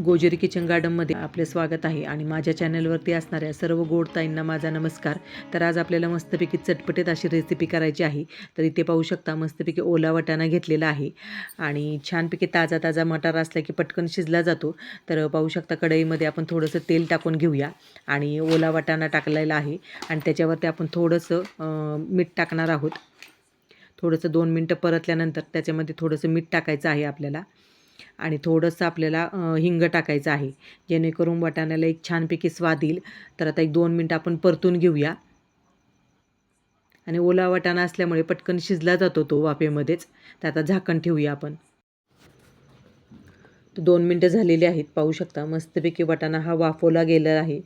गोजेरी kitchen गार्डनमध्ये आपले स्वागत आहे आणि माझ्या चॅनलवरती असणाऱ्या सर्व गोड ताईंना माझा नमस्कार. तर आज आपल्याला मस्तपैकी चटपटीत अशी रेसिपी करायची आहे. तर इथे पाहू शकता मस्तपैकी ओला वाटाणा घेतलेला आहे आणि छानपैकी ताजा ताजा मटार असला की पटकन शिजला जातो. तर पाहू शकता कढईमध्ये आपण थोडंसं तेल टाकून घेऊया आणि ओला वाटाणा टाकलेला आहे आणि त्याच्यावरती आपण थोडंसं मीठ टाकणार आहोत. थोडंसं दोन मिनटं परतल्यानंतर त्याच्यामध्ये थोडंसं मीठ टाकायचं आहे आपल्याला. आणि थोडंसं आपल्याला हिंग टाकायचं आहे. जेणेकरून वाटाण्याला एक छानपैकी स्वाद येईल. तर आता एक दोन मिनटं आपण परतून घेऊया. आणि ओला वाटाणा असल्यामुळे पटकन शिजला जातो तो वाफेमध्येच. तर आता झाकण ठेवूया आपण. तर दोन मिनटं झालेली आहेत पाहू शकता. मस्तपैकी वाटाणा हा वाफवला गेला आहे.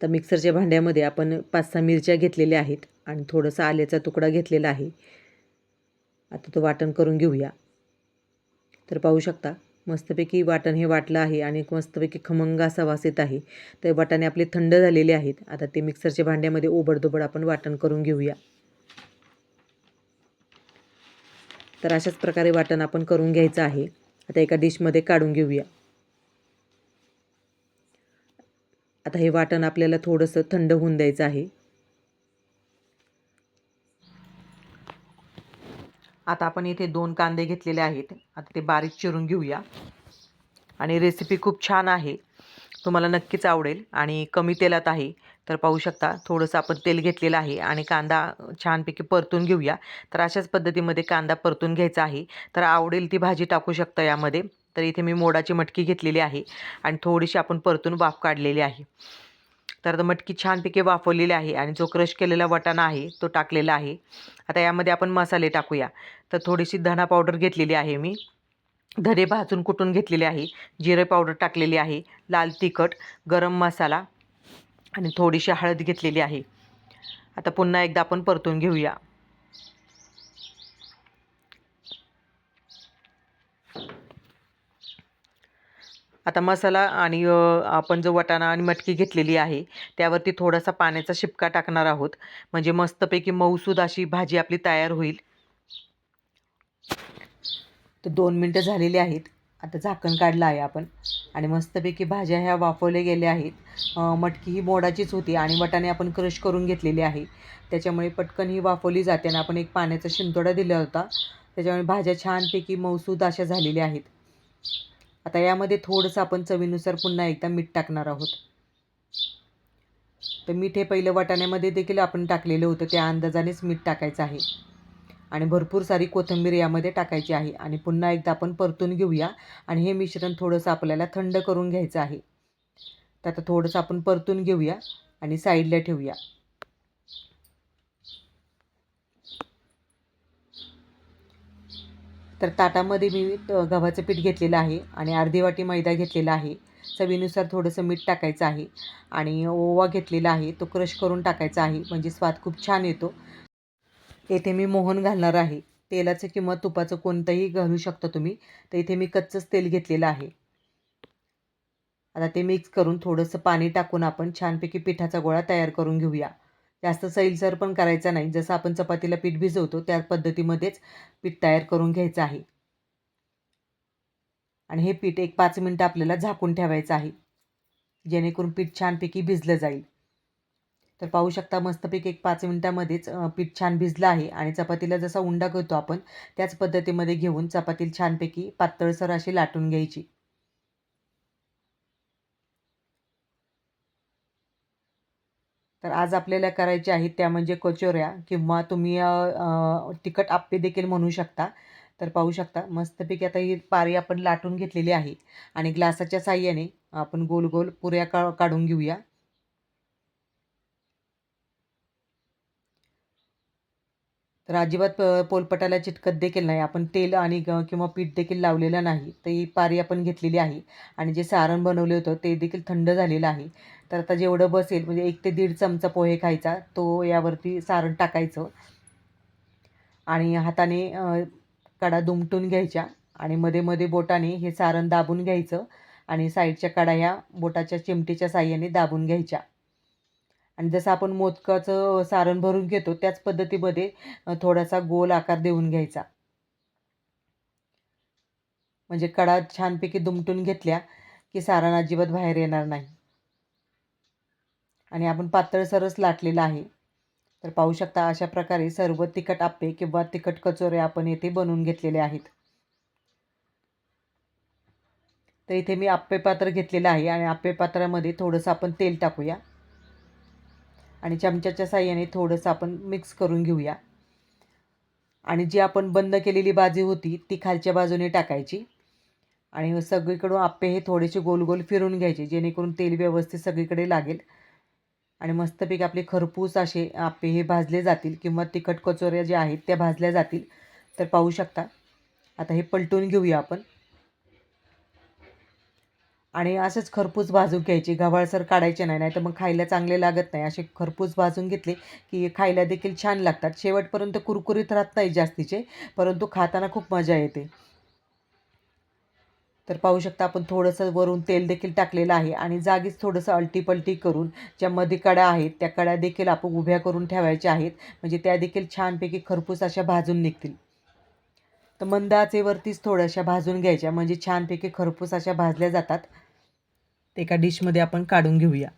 आता मिक्सरच्या भांड्यामध्ये आपण पाच सहा मिरच्या घेतलेल्या आहेत आणि थोडंसं आल्याचा तुकडा घेतलेला आहे. आता तो वाटण करून घेऊया. तर पाहू शकता मस्तपैकी वाटण हे वाटलं आहे आणि मस्तपैकी खमंग असा वास येत आहे. तर वाटाणे आपले थंड झालेले आहेत. आता ते मिक्सरच्या भांड्यामध्ये ओबडदोबड आपण वाटण करून घेऊया. तर अशाच प्रकारे वाटण आपण करून घ्यायचं आहे. आता एका डिशमध्ये काढून घेऊया. आता हे वाटण आपल्याला थोडंसं थंड होऊन द्यायचं आहे. आता आपण इथे दोन कांदे घेतलेले आहेत. आता ते बारीक चिरून घेऊया. आणि रेसिपी खूप छान आहे. तुम्हाला नक्कीच आवडेल. आणि कमी तेलात आहे. तर पाहू शकता थोडंसं आपण तेल घेतलेलं आहे आणि कांदा छानपैकी परतून घेऊया. तर अशाच पद्धतीमध्ये कांदा परतून घ्यायचा आहे. तर आवडेल ती भाजी टाकू शकता यामध्ये. तर इथे मी मोडाची मटकी घेतलेली आहे. आणि थोडीशी आपण परतून वाफ काढलेली आहे. तर आता मटकी छानपैकी वाफवलेली आहे आणि जो क्रश केलेला वटाणा आहे तो टाकलेला आहे. आता यामध्ये आपण मसाले टाकूया. तर थोडीशी धणा पावडर घेतलेली आहे मी. धने भाजून कुटून घेतलेले आहे. जिरे पावडर टाकलेली आहे. लाल तिखट गरम मसाला आणि थोडीशी हळद घेतलेली आहे. आता पुन्हा एकदा आपण परतून घेऊया. आता मसाला आणि आपण जो वटाणा आणि मटकी घेतलेली आहे त्यावरती थोडासा पाण्याचा शिपका टाकणार आहोत. म्हणजे मस्तपैकी मऊसूद अशी भाजी आपली तयार होईल. तर दोन मिनटं झालेली आहेत. आता झाकण काढलं आहे आपण. आणि मस्तपैकी भाज्या ह्या वाफवल्या गेल्या आहेत. मटकी ही मोडाचीच होती आणि वटाणे आपण क्रश करून घेतलेले आहे. त्याच्यामुळे पटकन ही वाफवली जाते आणि आपण एक पाण्याचा शिंतोडा दिला होता. त्याच्यामुळे भाज्या छानपैकी मऊसूद अशा झालेल्या आहेत. आता यामध्ये थोडंसं आपण चवीनुसार पुन्हा एकदा मीठ टाकणार आहोत. तर मीठ हे पहिलं वाटाण्यामध्ये देखील आपण टाकलेलं होतं. त्या अंदाजानेच मीठ टाकायचं आहे. आणि भरपूर सारी कोथिंबीर यामध्ये टाकायची आहे. आणि पुन्हा एकदा आपण परतून घेऊया. आणि हे मिश्रण थोडंसं आपल्याला थंड करून घ्यायचं आहे. तर आता थोडंसं आपण परतून घेऊया आणि साईडला ठेवूया. तर ताटामध्ये मी गव्हाचं पीठ घेतलेलं आहे आणि अर्धी वाटी मैदा घेतलेला आहे. चवीनुसार थोडंसं मीठ टाकायचं आहे आणि ओवा घेतलेला आहे. तो क्रश करून टाकायचा आहे म्हणजे स्वाद खूप छान येतो. येथे मी मोहन घालणार आहे. तेलाचं किंवा तुपाचं कोणतंही घालू शकता तुम्ही तर इथे मी कच्चंच तेल घेतलेलं आहे. आता ते मिक्स करून थोडंसं पाणी टाकून आपण छानपैकी पिठाचा गोळा तयार करून घेऊया. जास्त सैलसर पण करायचा नाही. जसं आपण चपातीला पीठ भिजवतो त्या पद्धतीमध्येच पीठ तयार करून घ्यायचं आहे. आणि हे पीठ एक पाच मिनटं आपल्याला झाकून ठेवायचं आहे. जेणेकरून पीठ छानपैकी भिजलं जाईल. तर पाहू शकता मस्तपैकी एक पाच मिनटामध्येच पीठ छान भिजलं आहे. आणि चपातीला जसा उंडा करतो आपण त्याच पद्धतीमध्ये घेऊन चपाती छानपैकी पातळसर अशी लाटून घ्यायची. तर आज आपल्याला करायच्या आहेत त्या म्हणजे कचोऱ्या किंवा तुम्ही तिखट आप्पे देखील म्हणू शकता. तर पाहू शकता मस्तपैकी आता ही पारी आपण लाटून घेतलेली आहे. आणि ग्लासाच्या साह्याने आपण गोल गोल पुऱ्या का काढून घेऊया. तर अजिबात प- पोलपटाला चिटकत देखील नाही. आपण तेल आणि ग- किंवा पीठ देखील लावलेलं नाही. तर ही पारी आपण घेतलेली आहे. आणि जे सारण बनवले होतं ते देखील थंड झालेलं आहे. तर आता जेवढं बसेल म्हणजे एक ते दीड चमचा पोहे खायचा तो यावरती सारण टाकायचं. आणि हाताने कडा दुमटून घ्यायच्या. आणि मध्ये मध्ये बोटाने हे सारण दाबून घ्यायचं. आणि साईडच्या कडा ह्या बोटाच्या चिमटीच्या साह्याने दाबून घ्यायच्या. आणि जसं आपण मोदकाचं सारण भरून घेतो त्याच पद्धतीमध्ये थोडासा गोल आकार देऊन घ्यायचा. म्हणजे कडा छानपैकी दुमटून घेतल्या की सारण अजिबात बाहेर येणार नाही. आणि आपण पातळसरच लाटलेलं आहे. तर पाहू शकता अशा प्रकारे सर्व तिखट आप्पे किंवा तिखट कचोरे आपण येथे बनवून घेतलेले आहेत. तर इथे मी आप्पे पात्र घेतलेलं आहे आणि आप्पे पात्रामध्ये थोडंसं आपण तेल टाकूया. आणि चमच्याच्या साह्याने थोडंसं आपण मिक्स करून घेऊया. आणि जी आपण बंद केलेली बाजू होती ती खालच्या बाजूने टाकायची. आणि सगळीकडून आप्पे हे थोडेसे गोल गोल फिरून घ्यायचे जेणेकरून तेल व्यवस्थित सगळीकडे लागेल. आणि मस्तपैकी आपले खरपूस असे आप्पे हे भाजले जातील किंवा तिखट कचोऱ्या ज्या आहेत त्या भाजल्या जातील. तर पाहू शकता. आता हे पलटून घेऊया आपण. आणि असंच खरपूस भाजून घ्यायची. गव्हाळसर काढायचे नाही नाही तर मग खायला चांगले लागत नाही. असे खरपूस भाजून घेतले की खायला देखील छान लागतात. शेवटपर्यंत कुरकुरीत राहत नाही जास्तीचे परंतु खाताना खूप मजा येते. तर पाहू शकता आपण थोडंसं वरून तेल देखील टाकलेलं आहे आणि जागीच थोडंसं अलटीपलटी करून ज्या मध्ये कड्या आहेत त्या कड्या देखील आपण उभ्या करून ठेवायच्या आहेत. म्हणजे त्या देखील छानपैकी खरपूस अशा भाजून निघतील. तर मंदाचेवरतीच थोड्याशा भाजून घ्यायच्या. म्हणजे छानपैकी खरपूस अशा भाजल्या जातात. ते एका डिशमध्ये आपण काढून घेऊया.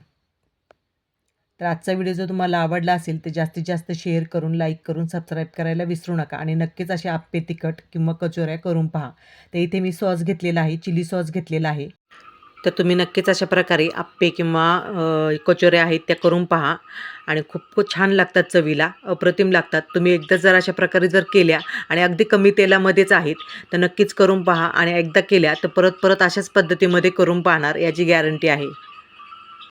तर आजचा व्हिडिओ जर तुम्हाला आवडला असेल तर जास्तीत जास्त शेअर करून लाईक करून सबस्क्राईब करायला विसरू नका आणि नक्कीच असे आप्पे तिखट किंवा कचोऱ्या करून पहा. तर इथे मी सॉस घेतलेला आहे चिली सॉस घेतलेला आहे. तर तुम्ही नक्कीच अशा प्रकारे आप्पे किंवा कचोऱ्या आहेत त्या करून पहा. आणि खूप छान लागतात चवीला अप्रतिम लागतात. तुम्ही एकदा जर अशा प्रकारे जर केल्या आणि अगदी कमी तेलामध्येच आहेत तर नक्कीच करून पहा. आणि एकदा केल्या तर परत परत अशाच पद्धतीमध्ये करून पाहणार याची गॅरंटी आहे.